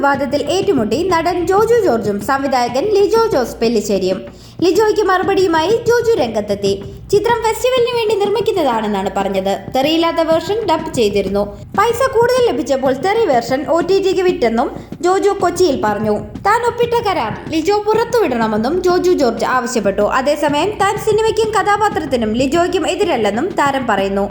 വിവാദത്തിൽ ഏറ്റുമുട്ടി നടൻ ജോജു ജോർജും സംവിധായകൻ ലിജോ ജോസ് പെല്ലിശ്ശേരിയും. ലിജോയ്ക്ക് മറുപടിയുമായി ജോജു രംഗത്തെത്തി. ചിത്രം ഫെസ്റ്റിവലിന് വേണ്ടി നിർമ്മിക്കുന്നതാണെന്നാണ് പറഞ്ഞത്. തെറിയില്ലാത്ത വേർഷൻ ഡബ് ചെയ്തിരുന്നു. പൈസ കൂടുതൽ ലഭിച്ചപ്പോൾ തെറി വേർഷൻ ഒ ടി ടിക്ക് വിറ്റെന്നും ജോജു കൊച്ചിയിൽ പറഞ്ഞു. താൻ ഒപ്പിട്ട കരാർ ലിജോ പുറത്തുവിടണമെന്നും ജോജു ജോർജ് ആവശ്യപ്പെട്ടു. അതേസമയം താൻ സിനിമയ്ക്കും കഥാപാത്രത്തിനും ലിജോയ്ക്കും എതിരല്ലെന്നും താരം പറയുന്നു.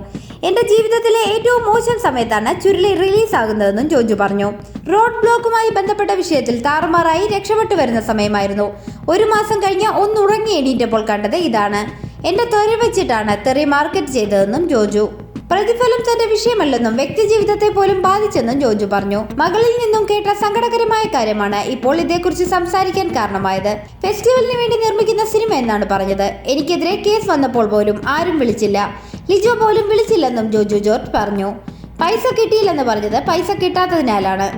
എന്റെ ജീവിതത്തിലെ ഏറ്റവും മോശം സമയത്താണ് ചുരുളി റിലീസ് ആകുന്നതെന്നും ജോജു പറഞ്ഞു. റോഡ് ബ്ലോക്കുമായി ബന്ധപ്പെട്ട വിഷയത്തിൽ താറുമാറായി രക്ഷപ്പെട്ടു വരുന്ന സമയമായിരുന്നു. ഒരു മാസം കഴിഞ്ഞ് ഒന്നുറങ്ങി എണീറ്റപ്പോൾ കണ്ടത് ഇതാണ്. എന്റെ തൊരി വെച്ചിട്ടാണ് തെറി മാർക്കറ്റ് ചെയ്തതെന്നും ജോജു. പ്രതിഫലം തന്റെ വിഷയമല്ലെന്നും വ്യക്തിജീവിതത്തെ പോലും ബാധിച്ചെന്നും ജോജു പറഞ്ഞു. മകളിൽ നിന്നും കേട്ട സങ്കടകരമായ കാര്യമാണ് ഇപ്പോൾ ഇതേക്കുറിച്ച് സംസാരിക്കാൻ കാരണമായത്. ഫെസ്റ്റിവലിന് വേണ്ടി നിർമ്മിക്കുന്ന സിനിമ എന്നാണ് പറഞ്ഞത്. എനിക്കെതിരെ കേസ് വന്നപ്പോൾ പോലും ആരും വിളിച്ചില്ല. ലിജോ പോലും വിളിച്ചില്ലെന്നും ജോജു ജോർജ് പറഞ്ഞു. പൈസ കിട്ടിയില്ലെന്ന് പറഞ്ഞത് പൈസ കിട്ടാത്തതിനാലാണ്.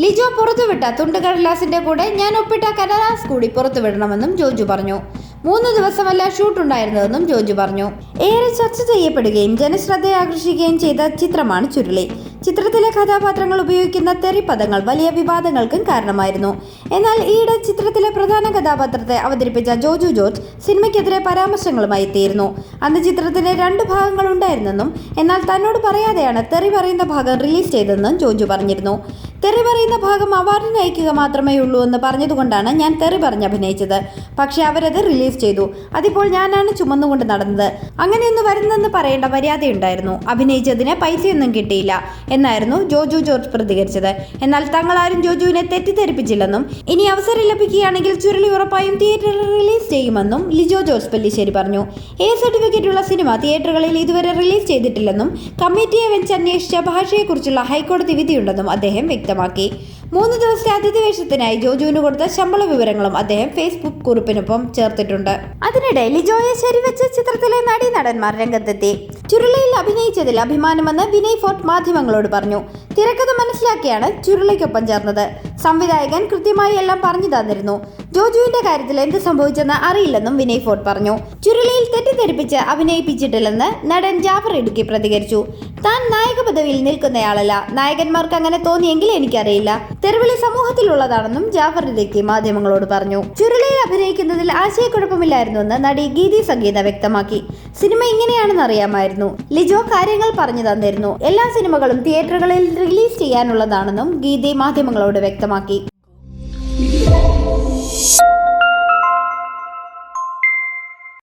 ലിജോ പുറത്തുവിട്ട തുണ്ടുകടലാസിന്റെ കൂടെ ഞാൻ ഒപ്പിട്ട കടലാസ് കൂടി പുറത്തുവിടണമെന്നും ജോജു പറഞ്ഞു. മൂന്ന് ദിവസമല്ല ഷൂട്ട് ഉണ്ടായിരുന്നതെന്നും ജോജു പറഞ്ഞു. ഏറെ ചർച്ച ചെയ്യപ്പെടുകയും ജനശ്രദ്ധ ആകർഷിക്കുകയും ചെയ്ത ചിത്രമാണ് ചുരുളി. ചിത്രത്തിലെ കഥാപാത്രങ്ങൾ ഉപയോഗിക്കുന്ന തെറിപ്പദങ്ങൾ വലിയ വിവാദങ്ങൾക്കും കാരണമായിരുന്നു. എന്നാൽ ഈയിടെ ചിത്രത്തിലെ പ്രധാന കഥാപാത്രത്തെ അവതരിപ്പിച്ച ജോജു ജോർജ് സിനിമയ്ക്കെതിരെ പരാമർശങ്ങളുമായി എത്തിയിരുന്നു. അന്ന് ചിത്രത്തിന് രണ്ട് ഭാഗങ്ങൾ ഉണ്ടായിരുന്നെന്നും എന്നാൽ തന്നോട് പറയാതെയാണ് തെറി പറയുന്ന ഭാഗം റിലീസ് ചെയ്തതെന്നും ജോജു പറഞ്ഞിരുന്നു. തെറി പറയുന്ന ഭാഗം അവാർഡിന് അയക്കുക മാത്രമേ ഉള്ളൂ എന്ന് പറഞ്ഞതുകൊണ്ടാണ് ഞാൻ തെറി പറഞ്ഞ് അഭിനയിച്ചത്. പക്ഷേ അവരത് റിലീസ് ചെയ്തു. അതിപ്പോൾ ഞാനാണ് ചുമന്നുകൊണ്ട് നടന്നത്. അങ്ങനെയൊന്ന് വരുന്നെന്ന് പറയേണ്ട മര്യാദയുണ്ടായിരുന്നു. അഭിനയിച്ചതിന് പൈസയൊന്നും കിട്ടിയില്ല എന്നായിരുന്നു ജോജു ജോർജ് പ്രതികരിച്ചത്. എന്നാൽ തങ്ങളാരും ജോജുവിനെ തെറ്റിദ്ധരിപ്പിച്ചില്ലെന്നും ഇനി അവസരം ലഭിക്കുകയാണെങ്കിൽ ചുരുളി ഉറപ്പായും തിയേറ്ററിൽ റിലീസ് ചെയ്യുമെന്നും ലിജോ ജോർജ് പല്ലിശ്ശേരി പറഞ്ഞു. എ സർട്ടിഫിക്കറ്റുള്ള സിനിമ തിയേറ്ററുകളിൽ ഇതുവരെ റിലീസ് ചെയ്തിട്ടില്ലെന്നും കമ്മിറ്റിയെ വെച്ച് അന്വേഷിച്ച ഭാഷയെക്കുറിച്ചുള്ള ഹൈക്കോടതി വിധിയുണ്ടെന്നും അദ്ദേഹം വ്യക്തമാക്കി മൂന്ന് ദിവസത്തെ അതിഥി വേഷത്തിനായി ജോജുവിന് കൊടുത്ത ശമ്പള വിവരങ്ങളും അദ്ദേഹം ഫേസ്ബുക്ക് കുറിപ്പിനൊപ്പം ചേർത്തിട്ടുണ്ട്. അതിനിടെ ലിജോയെ ശരിവെച്ച ചിത്രത്തിലെ നടി നടന്മാർ രംഗത്തെത്തി. ചുരുളയിൽ അഭിനയിച്ചതിൽ അഭിമാനമെന്ന് വിനയ് ഫോർട്ട് മാധ്യമങ്ങളോട് പറഞ്ഞു. തിരക്കഥ മനസ്സിലാക്കിയാണ് ചുരുളയ്ക്കൊപ്പം ചേർന്നത്. സംവിധായകൻ കൃത്യമായി എല്ലാം പറഞ്ഞു തന്നിരുന്നു. ജോജുവിന്റെ കാര്യത്തിൽ എന്ത് സംഭവിച്ചെന്ന് അറിയില്ലെന്നും വിനയ് ഫോർട്ട് പറഞ്ഞു. ചുരുളിയിൽ തെറ്റിദ്ധരിപ്പിച്ച് അഭിനയിപ്പിച്ചിട്ടില്ലെന്ന് നടൻ ജാഫർ ഇടുക്കി പ്രതികരിച്ചു. താൻ നായക പദവിയിൽ നിൽക്കുന്നയാളല്ല. നായകന്മാർക്ക് അങ്ങനെ തോന്നിയെങ്കിൽ എനിക്കറിയില്ല. തെരുവിളി സമൂഹത്തിലുള്ളതാണെന്നും ജാഫർ ഇടുക്കി മാധ്യമങ്ങളോട് പറഞ്ഞു. ചുരുളിയിൽ അഭിനയിക്കുന്നതിൽ ആശയക്കുഴപ്പമില്ലായിരുന്നുവെന്ന് നടി ഗീതി സംഗീത വ്യക്തമാക്കി. സിനിമ ഇങ്ങനെയാണെന്ന് അറിയാമായിരുന്നു. ലിജോ കാര്യങ്ങൾ പറഞ്ഞു തന്നിരുന്നു. എല്ലാ സിനിമകളും തിയേറ്ററുകളിൽ റിലീസ് ചെയ്യാനുള്ളതാണെന്നും ഗീതി മാധ്യമങ്ങളോട് വ്യക്തമാക്കി.